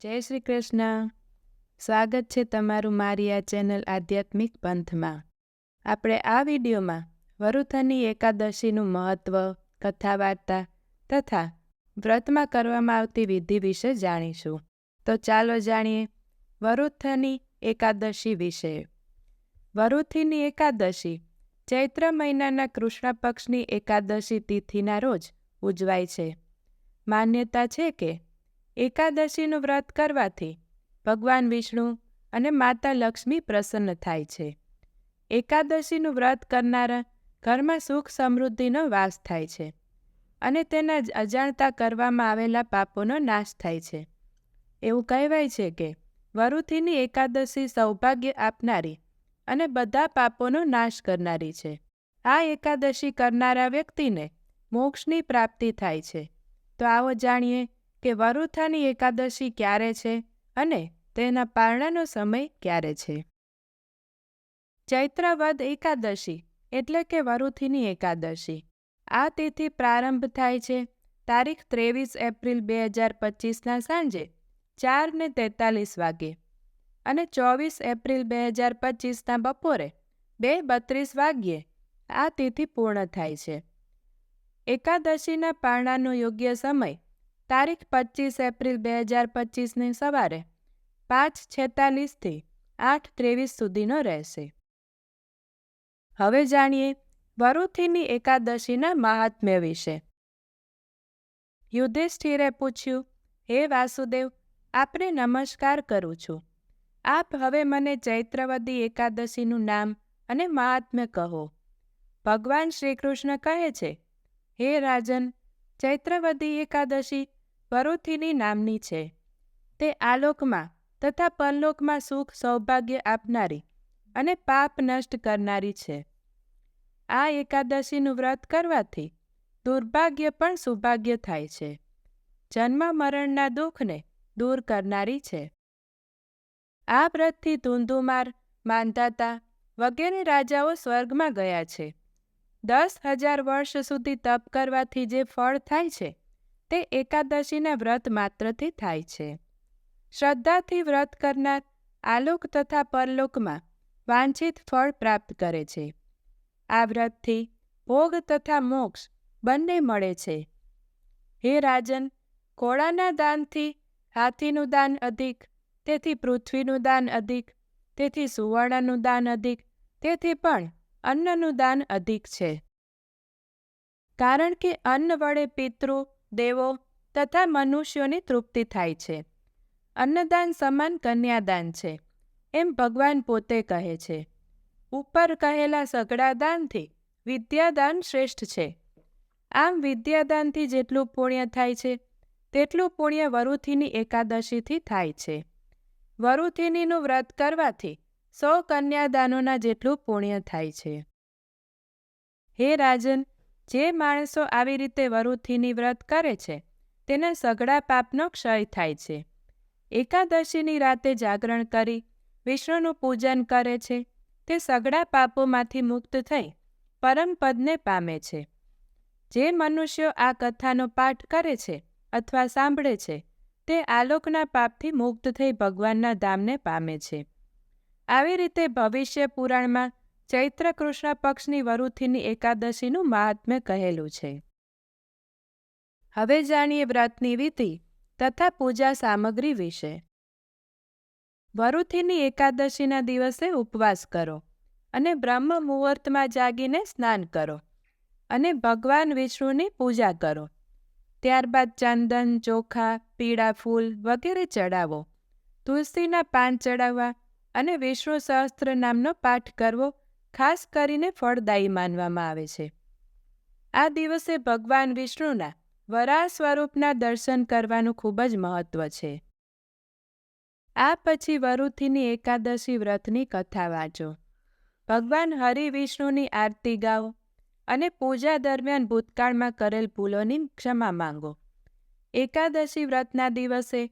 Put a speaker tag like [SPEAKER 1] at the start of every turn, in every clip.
[SPEAKER 1] જય શ્રી કૃષ્ણ. સ્વાગત છે તમારું મારી આ ચેનલ આધ્યાત્મિક પંથમાં. આપણે આ વિડીયોમાં વરુથની એકાદશીનું મહત્ત્વ કથા વાર્તા તથા વ્રતમાં કરવામાં આવતી વિધિ વિશે જાણીશું. તો ચાલો જાણીએ વરુથની એકાદશી વિશે. વરુથીની એકાદશી ચૈત્ર મહિનાના કૃષ્ણ પક્ષની એકાદશી તિથિના રોજ ઉજવાય છે. માન્યતા છે કે એકાદશીનું વ્રત કરવાથી ભગવાન વિષ્ણુ અને માતા લક્ષ્મી પ્રસન્ન થાય છે. એકાદશીનું વ્રત કરનારા ઘરમાં સુખ સમૃદ્ધિનો વાસ થાય છે અને તેના અજાણતા કરવામાં આવેલા પાપોનો નાશ થાય છે. એવું કહેવાય છે કે વરુથીની એકાદશી સૌભાગ્ય આપનારી અને બધા પાપોનો નાશ કરનારી છે. આ એકાદશી કરનારા વ્યક્તિને મોક્ષની પ્રાપ્તિ થાય છે. તો આવો જાણીએ કે વરુથાની એકાદશી ક્યારે છે અને તેના પારણાનો સમય ક્યારે છે? ચૈત્રવદ એકાદશી એટલે કે વરુથીની એકાદશી. આ તિથિ પ્રારંભ થાય છે તારીખ ત્રેવીસ એપ્રિલ બે હજાર પચીસના સાંજે ચાર ને તેતાલીસ વાગ્યે અને ચોવીસ એપ્રિલ બે હજાર પચીસના બપોરે બે બત્રીસ વાગ્યે આ તિથિ પૂર્ણ થાય છે. એકાદશીના પારણાનો યોગ્ય સમય તારીખ પચીસ એપ્રિલ બે હજાર પચીસની સવારે પાંચ છેતાલીસથી આઠ ત્રેવીસ સુધીનો રહેશે. હવે જાણીએ વરુથીની એકાદશીના મહાત્મ્ય વિશે. યુધિષ્ઠિરે પૂછ્યું, હે વાસુદેવ, આપને નમસ્કાર કરું છું. આપ હવે મને ચૈત્રવદી એકાદશીનું નામ અને મહાત્મ્ય કહો. ભગવાન શ્રીકૃષ્ણ કહે છે, હે રાજન, ચૈત્રવદી એકાદશી વરુથીની નામની છે. તે આલોકમાં તથા પરલોકમાં સુખ સૌભાગ્ય આપનારી અને પાપ નષ્ટ કરનારી છે. આ એકાદશીનું વ્રત કરવાથી દુર્ભાગ્ય પણ સૌભાગ્ય થાય છે. જન્મ મરણના દુઃખને દૂર કરનારી છે. આ વ્રતથી ધુંધુમાર, માંધાતા વગેરે રાજાઓ સ્વર્ગમાં ગયા છે. દસ હજાર વર્ષ સુધી તપ કરવાથી જે ફળ થાય છે તે એકાદશીના વ્રત માત્રથી થાય છે. શ્રદ્ધાથી વ્રત કરનાર આલોક તથા પરલોકમાં વાંછિત ફળ પ્રાપ્ત કરે છે. આ વ્રતથી ભોગ તથા મોક્ષ બંને મળે છે. હે રાજન, કોળાના દાનથી હાથીનું દાન અધિક, તેથી પૃથ્વીનું દાન અધિક, તેથી સુવર્ણનું દાન અધિક, તેથી પણ અન્નનું દાન અધિક છે. કારણ કે અન્ન વડે પિતૃ દેવો તથા મનુષ્યોની તૃપ્તિ થાય છે. અન્નદાન સમાન કન્યાદાન છે, એમ ભગવાન પોતે કહે છે. ઉપર કહેલા સગડા દાનથી વિદ્યાદાન શ્રેષ્ઠ છે. આમ વિદ્યાદાનથી જેટલું પુણ્ય થાય છે, તેટલું પુણ્ય વરુથીની એકાદશીથી થાય છે. વરુથીનીનું વ્રત કરવાથી સો કન્યાદાનોના જેટલું પુણ્ય થાય છે. હે રાજન જે માણસો આવી રીતે વરુથીની વ્રત કરે છે, તેના સઘળા પાપનો ક્ષય થાય છે. એકાદશીની રાતે જાગરણ કરી, વિષ્ણુનું પૂજન કરે છે. તે સઘળા પાપોમાંથી મુક્ત થઈ પરમપદને પામે છે. જે મનુષ્યો આ કથાનો પાઠ કરે છે અથવા સાંભળે છે, તે આલોકના પાપથી મુક્ત થઈ ભગવાનના ધામને પામે છે. આવી રીતે ભવિષ્ય પુરાણમાં ચૈત્ર કૃષ્ણ પક્ષની વરુથીની એકાદશીનું મહાત્મ્ય કહેલું છે. હવે જાણીએ વ્રતની વિધિ તથા પૂજા સામગ્રી વિશે. વરુથીની એકાદશીના દિવસે ઉપવાસ કરો અને બ્રહ્મ મુહૂર્તમાં જાગીને સ્નાન કરો અને ભગવાન વિષ્ણુની પૂજા કરો. ત્યારબાદ ચંદન, ચોખા, પીળા ફૂલ વગેરે ચડાવો, તુલસીના પાન ચડાવવા અને વિષ્ણુ સહસ્ત્ર નામનો પાઠ કરવો ખાસ કરીને ફળદાયી માનવામાં આવે છે. આ દિવસે ભગવાન વિષ્ણુના વરાહ સ્વરૂપના દર્શન કરવાનું ખૂબ જ મહત્વ છે. આ પછી વરુથીની એકાદશી વ્રતની કથા વાંચો. ભગવાન હરિ વિષ્ણુની આરતી ગાઓ અને પૂજા દરમિયાન ભૂતકાળમાં કરેલ ભૂલોની ક્ષમા માંગો. એકાદશી વ્રતના દિવસે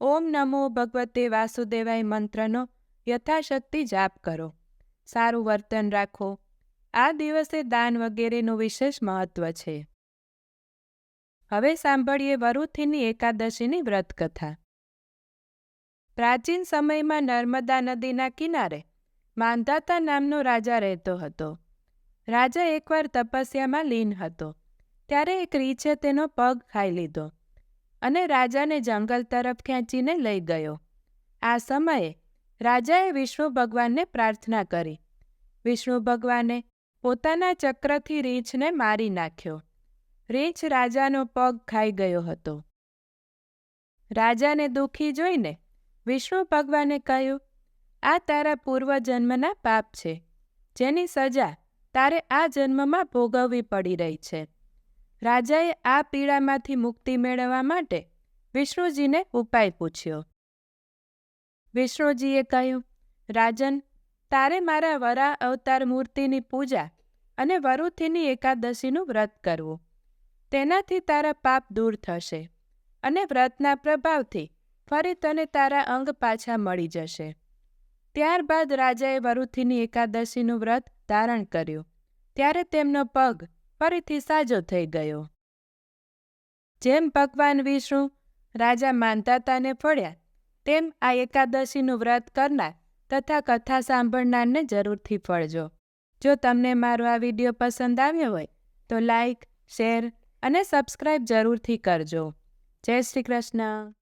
[SPEAKER 1] ઓમ નમો ભગવતે વાસુદેવાય મંત્રનો યથાશક્તિ જાપ કરો. સારું વર્તન રાખો. આ દિવસે દાન વગેરેનું વિશેષ મહત્વ છે. હવે સાંભળીએ વરુથીની એકાદશીની વ્રત કથા પ્રાચીન સમયમાં નર્મદા નદીના કિનારે માંધાતા નામનો રાજા રહેતો હતો. રાજા એકવાર તપસ્યામાં લીન હતો. ત્યારે એક રીછે તેનો પગ ખાઈ લીધો અને રાજાને જંગલ તરફ ખેંચીને લઈ ગયો. આ સમયે રાજાએ વિષ્ણુ ભગવાનને પ્રાર્થના કરી. વિષ્ણુ ભગવાને પોતાના ચક્રથી રીંછને મારી નાખ્યો. રીંછ રાજાનો પગ ખાઈ ગયો હતો. રાજાને દુઃખી જોઈને વિષ્ણુ ભગવાને કહ્યું, આ તારા પૂર્વજન્મના પાપ છે. જેની સજા તારે આ જન્મમાં ભોગવવી પડી રહી છે. રાજાએ આ પીડામાંથી મુક્તિ મેળવવા માટે વિષ્ણુજીને ઉપાય પૂછ્યો. વિષ્ણુજીએ કહ્યું, રાજન, તારે મારા વરા અવતાર મૂર્તિની પૂજા અને વરુથીની એકાદશીનું વ્રત કરવું. તેનાથી તારા પાપ દૂર થશે અને વ્રતના પ્રભાવથી ફરી તને તારા અંગ પાછા મળી જશે. ત્યારબાદ રાજાએ વરુથીની એકાદશીનું વ્રત ધારણ કર્યું. ત્યારે તેમનો પગ ફરીથી સાજો થઈ ગયો. જેમ ભગવાન વિષ્ણુ રાજા માનતાતાને ફળ્યા તેમ આ એકાદશીનું વ્રત કરનાર તથા કથા સાંભળનારને જરૂરથી ફળજો. જો તમને મારો આ વીડિયો પસંદ આવ્યો હોય, તો લાઈક શેર અને સબસ્ક્રાઈબ જરૂરથી કરજો. જય શ્રી કૃષ્ણ.